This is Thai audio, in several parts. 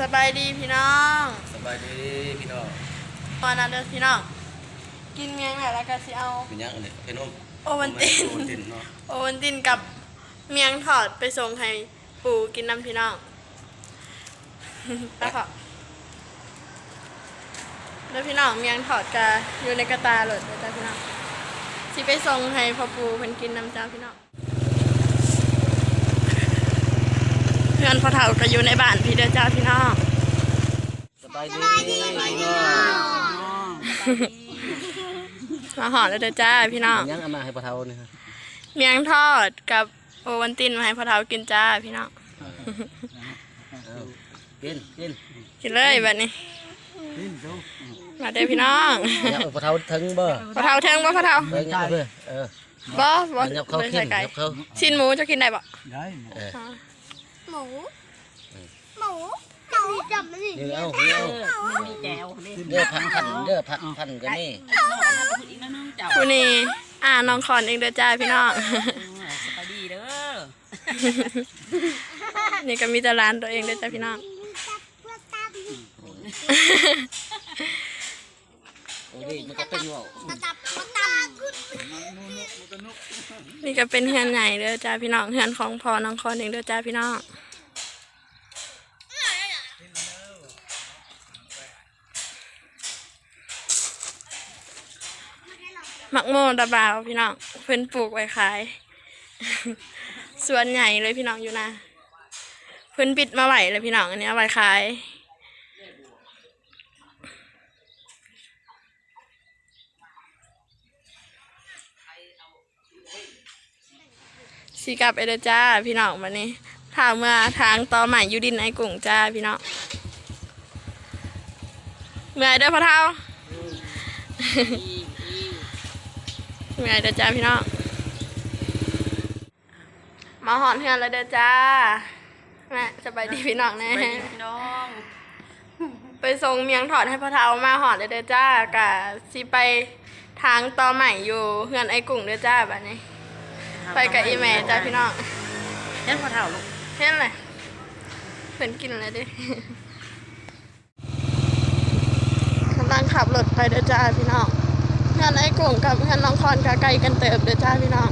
สบายดีพี่น้องสบายดีพี่น้องมานะเด้อพี่น้อง กินเมียงแหละแล้วก็สิเอา เป็นยังเนี่ยเป็นอมโอวัลติน โอวัลตินเนาะโอวันตินกับเมียงถอดไปส่งให้ปู่กินน้ำพี่น้องไปค่ะแล้วพี่น้องเมียงถอดกะอยู่ในกระตาโหลดเลยจ้าพี่น้องสิไปส่งให้พ่อปู่เพิ่นกินน้ำจ้าพี่น้อง เพื่อนพ่อเฒ่าก็อยู่ในบ้านพี่เด้อจ้าพี่น้อง สบายดีพี่น้อง มาหอดแล้วเด้อจ้าพี่น้องเป็นยังเอามาให้ปลาเทานี่ฮะเมียงทอดกับโอวันตินมาให้พ่อเฒ่ากินจ้าพี่น้องเอากินกินกินเลยแบบนี้มาเด้อพี่น้องยับเอาปลาเทาถึงบ่พ่อเฒ่าเทิงบ่พ่อเฒ่าเอ้ยยับเอาเลยเออบ่บ่ยับเข้าเลยเข้ใส่มไก่ยับเข้าชิ้นหมูจะกินได้บ่ได้หมดเออหมู เดี๋ยวเอาเดี๋ยวเอามีแจวนี่เด้อพันพันเด้อพันพันก็นี่อีกนิดนึงเจ้าผู้นี้อ่าน้องคอนเองเด้อจ้าพี่น้องสบายดีเด้อนี่ก็มีแต่ร้านตัวเองเด้อจ้าพี่น้องโอ้ยมันก็เป็นว่ามาตันี่ก็เป็นเฮือนใหญ่เด้อจ้าพี่น้องเฮือนของพอน้องคอนเองเด้อจ้าพี่น้อง มักโมดาบาวพี่น้องเพิ่นปลูกไว้ขายสวนใหญ่เลยพี่น้องอยู่นะเพิ่นปิดมาไหวเลยพี่น้องอันนี้เอาไว้ขายสีกลับไปเดจ้าพี่น้องวันนี้ทางเมื่อทางต่อใหม่ยูดินไอ้กุ่งจ้าพี่น้องเมื่อเด้อพ่อเท่า เมื่อยเด้อจ้าพี่น้องมาหอนเฮือนแล้วเด้อจ้าแม่สบายดีพี่น้องแน่พี่น้องไปส่งเมียงถอดให้พ่อเท่ามาหอดเลยเด้อจ้ากะสิไปทางต่อใหม่อยู่เฮือนไอ้กุ่งเด้อจ้าบัดนี้ ไปกับอีแม่จ้าพี่น้องเห็นพอเท่าลูกเห็นเลยเพิ่นกินอะไรดิกำลังขับรถไปเด้อจ้าพี่น้องเพื่ อนไอ้กลุ่มกับเพื่อนน้องคอนก็ไกลกันเติบเด้อจ้าพี่น้อง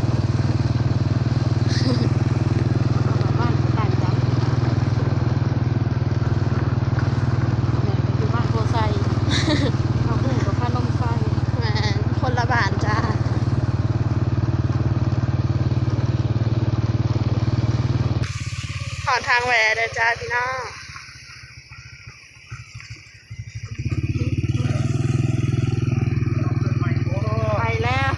บ้านต่างจังอยู่บ้านโพไซเขาหูกับพานมไฟแหมนคนละบ้านจ้าขอทางแหวเด้อจ้าพี่น้อง ไปแล้ว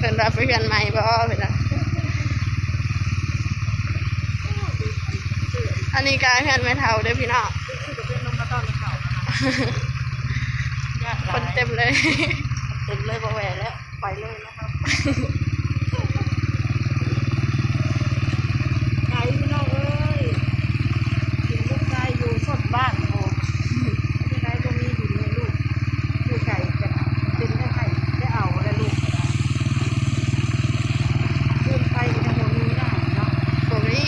เป็นรับไปเพื่อนใหม่บ่เป็นอะอันนี้กายเพื่อนไม่เท่าเด้อพี่น้องเป็นลมมาตอนเขาญาติคนเต็มเลย เต็มเลยบ่แหวแล้ว ไปเลยนะครับ ไก่พี่น้องเอ้ยกินลูกไก่อยู่สดบ้านโอ้ที่ไหนก็มีดินในลูกลูกไก่จะเป็นได้ไข่ได้เอาแล้วลูกเดินไปก็จะโมนี้ได้เนาะ ผมนี่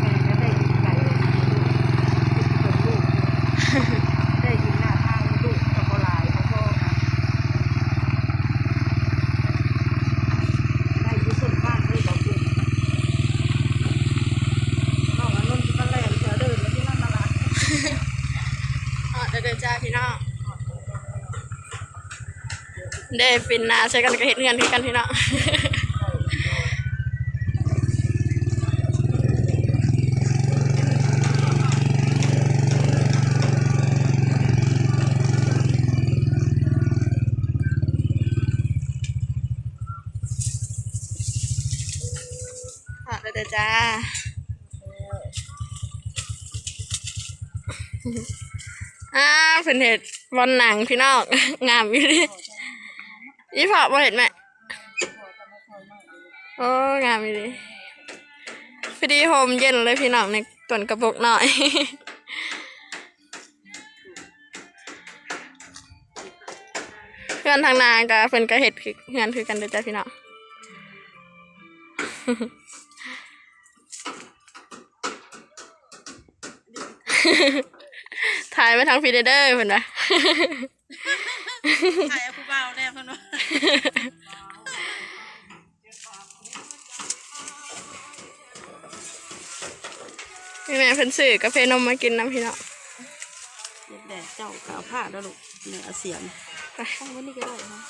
แม่ก็ได้กินไก่เลยนะลูกเป็นลูกได้กินหน้าทางลูกกับโบราณเขาก็ได้อยินส่วนบ้านเลยบอกลูกน้องอันนั้นที่บ้านแรกเสือเดินแล้วที่นั่นน่ะล่ะ อ๋อเด้อเด้อ จ้าพี่น้องเด้ฟินนาใช้กันก็เห็นเงินคือกันพี่น้องเด้อเด้อจ้า อ่าเป็นเห็ดบอลหนังพี่น้องงามอยู่ดิอีพอบ่เห็นไหมโอ้งามอยู่ดิพอดีโฮมเย็นเลยพี่น้องในต้นกระบอกหน่อยเพื่อนทางนากะเพิ่นก็เฮ็ดคือเฮือนคือกันเด้อจ้าพี่น้อง ถ่ายมาทางฟีเดเดอร์เพิ่นนะถ่ายเอาผู้บ่าวแน่เพิ่นว่าพี่แม่เพิ่นซื้อกาแฟนมมากินน้ำพี่น้องเด็ดแดดเจ้าขาวผ้าแล้วลูกเนี่ยเอาเสียงไปตั้งไว้นี่ก็ได้นะ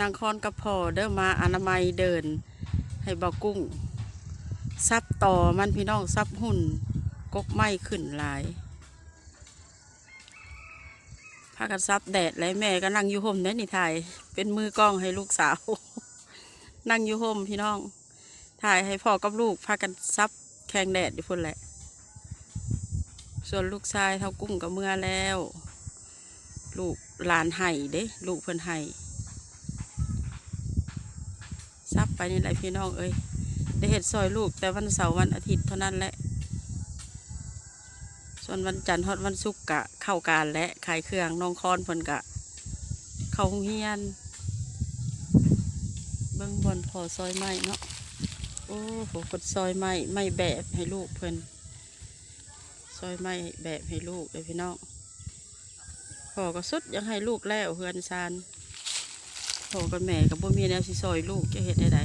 นางคอนกับพ่อเดินมาอนามัยเดิน ให้เบากุ้งซับต่อมันพี่น้องซับหุ่น กกไม้ขึ้นหลายพากันซับแดดและแม่ก็นั่งอยู่ห่มเน้นี่ถ่าย เป็นมือกล้องให้ลูกสาว นั่งอยู่ห่มพี่น้อง ถ่ายให้พ่อกับลูกพากันซับแข่งแดดอยู่พุ่นแหละ ส่วนลูกชายเท่ากุ้งกับเมื่อแล้ว ลูกหลานไห้เด้ลูกเพิ่นไห้ซับไปนี่แหละพี่น้องเอ้ยได้เห็ดซอยลูกแต่วันเสาร์วันอาทิตย์เท่านั้นแหละ ส่วนวันจันทร์ฮอดวันศุกร์กะเข้าการและขายเครื่องน้องคอนเพิ่นกะ เข้าโรงเรียน เบิ่งบอลพอซอยไม้เนาะโอ้โหกดซอยไม้ไม้แบบให้ลูกเพิ่นซอยไม้แบบให้ลูกเลยพี่น้องพ่อก็สุดยังให้ลูกแล้วเฮือนซานพ่อกับแม่กับบ่มีแนวสิซอยลูกจะเห็ดได้ได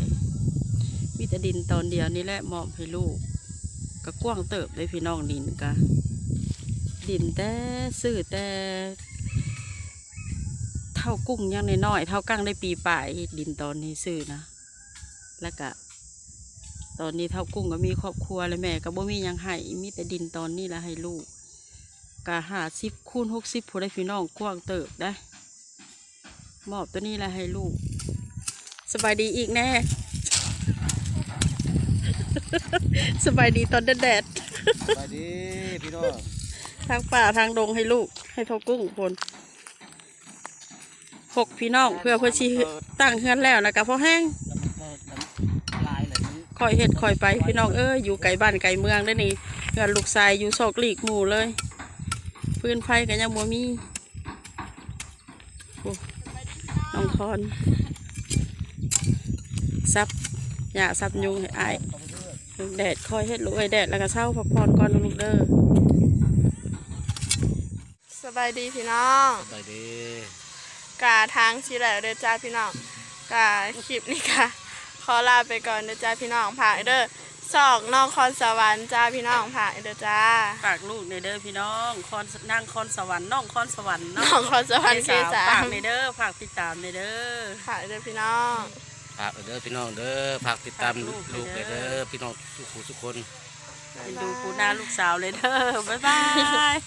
มีแต่ดินตอนเดียวนี่แหละมอบให้ลูกก็กว้างเติบเลยพี่น้องดินกะ ดินแต่ซื้อแต่ เท่ากุ้งยังน้อยๆเท่ากั้งได้ปีป่ายดินตอนนี้ซื้อนะ แล้วก็ตอนนี้เท่ากุ้งก็มีครอบครัวแล้วแม่ก็บ่มียังให้มีแต่ดินตอนนี้ละให้ลูกกะหาสิบคูณหกสิบผู้ได้พี่น้องกว้างเติบได้มอบตัวนี้แหละให้ลูก สบายดีอีกแน่ สบายดีตอนแดดไปดีพี่น้อง ทางป่าทางดงให้ลูก ให้ทอกุ้งพนหกพี่น้องเพื่อเพื่อชีตั้งเฮือนแล้วนะกะพอแห้งคอยเห็ดคอยไปพี่น้องเอ้ยอยู่ไกลบ้านไกลเมืองได้นี่เฮือนลูกชายอยู่ซอกหลีกหมู่เลยพื้นไฟกันยังบ่มีน้องคอนซับหยาซับยุงให้อายแดดคอยเฮ็ดลูกเอ้ยแดดแล้วก็เศร้าพักผ่อนก่อนลูกเด้อ สบายดีพี่น้องไปดีกาทางชีแล้วเด้อจ้าพี่น้องกาคลิปนี้ค่ะขอลาไปก่อนเด้อจ้าพี่น้องผ่ากเด้อสอกนอกคอนสวรรค์จ้าพี่น้องผ่ากเด้อจ้าฝากลูกในเด้อพี่น้องคอนนั่งคอนสวรรค์น้องคอนสวรรค์นเนาะอกคอนสวรรค์เคสาฝากมในเด้อฝากติดตามในเด้อผ่ากเด้อพี่น้องฝากเด้อพี่น้องเด้อฝากติดตามฝากลูลูกกเด้อเด้อพี่น้องทุกคนทุกคนเป็นดูปูหน้าลูกสาวเลยเด้อบ๊ายบาย